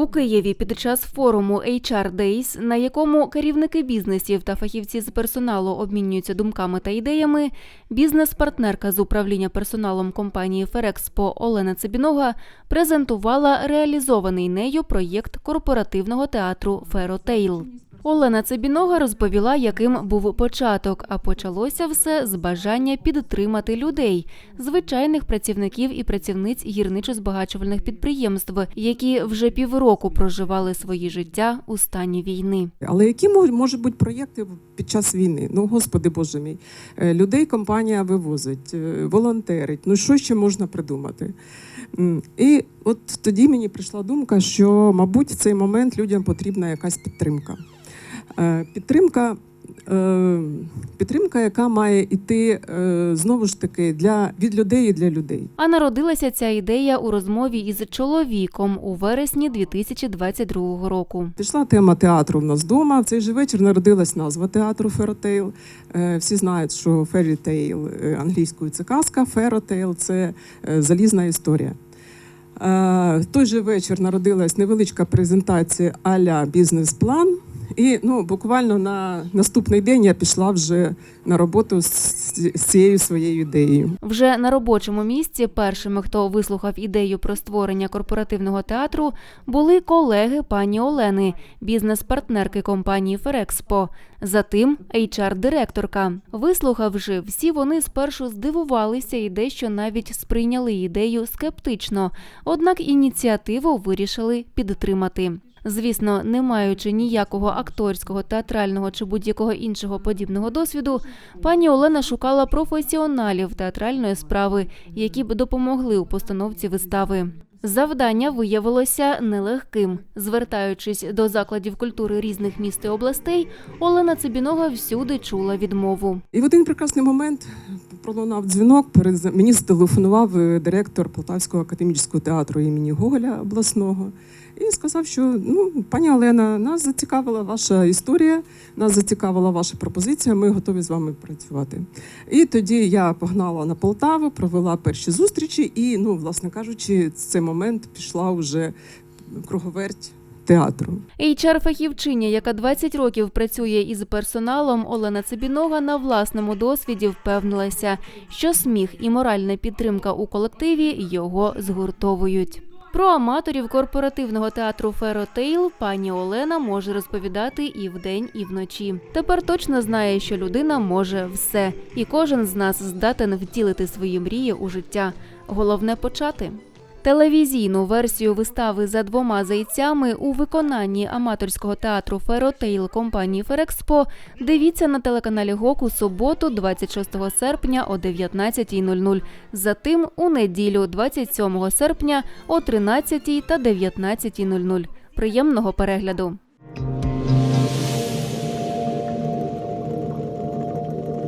У Києві під час форуму HR Days, на якому керівники бізнесів та фахівці з персоналу обмінюються думками та ідеями, бізнес-партнерка з управління персоналом компанії Ферекспо Олена Цибінога презентувала реалізований нею проєкт корпоративного театру Феротейл. Олена Цибінога розповіла, яким був початок, а почалося все з бажання підтримати людей, звичайних працівників і працівниць гірничо-збагачувальних підприємств, які вже півроку проживали свої життя у стані війни. Але які мож- можуть бути проєкти під час війни? Ну, господи Боже мій, Е, людей компанія вивозить, е, волонтерить. Ну що ще можна придумати? І от тоді мені прийшла думка, що, мабуть, в цей момент людям потрібна якась підтримка. Е, Підтримка. е, Підтримка, яка має йти е, знову ж таки для від людей і для людей. А народилася ця ідея у розмові із чоловіком у вересні 2022 року. Пішла тема театру в нас вдома. В цей же вечір народилась назва театру Феротейл. Всі знають, що ферітейл англійською це казка, феротейл це залізна історія. В той же вечір народилась невеличка презентація а-ля бізнес-план. І ну, буквально на наступний день я пішла вже на роботу з, з цією своєю ідеєю. Вже на робочому місці першими, хто вислухав ідею про створення корпоративного театру, були колеги пані Олени, бізнес-партнерки компанії Ферекспо. Затим HR-директорка. Вислухавши, всі вони спершу здивувалися і дещо навіть сприйняли ідею скептично, однак ініціативу вирішили підтримати. Звісно, не маючи ніякого акторського, театрального чи будь-якого іншого подібного досвіду, пані Олена шукала професіоналів театральної справи, які б допомогли у постановці вистави. Завдання виявилося нелегким. Звертаючись до закладів культури різних міст і областей, Олена Цибінога всюди чула відмову. І в один прекрасний момент пролунав дзвінок. Перед мені зателефонував е, директор Полтавського академічного театру імені Гоголя обласного і сказав, що ну, пані Олена, нас зацікавила ваша історія, нас зацікавила ваша пропозиція. Ми готові з вами працювати. І тоді я погнала на Полтаву, провела перші зустрічі, і, ну, власне кажучи, в цей момент пішла вже круговерть театру. HR-фахівчиня, яка 20 років працює із персоналом, Олена Цибінога на власному досвіді впевнилася, що сміх і моральна підтримка у колективі його згуртовують. Про аматорів корпоративного театру Феротейл пані Олена може розповідати і вдень, і вночі. Тепер точно знає, що людина може все, і кожен з нас здатен втілити свої мрії у життя. Головне почати. Телевізійну версію вистави за двома зайцями у виконанні аматорського театру Феротейл компанії Ферекспо дивіться на телеканалі ГОК у суботу, 26 серпня о 19.00. Затим у неділю, 27 серпня о 13 та 19.00. Приємного перегляду!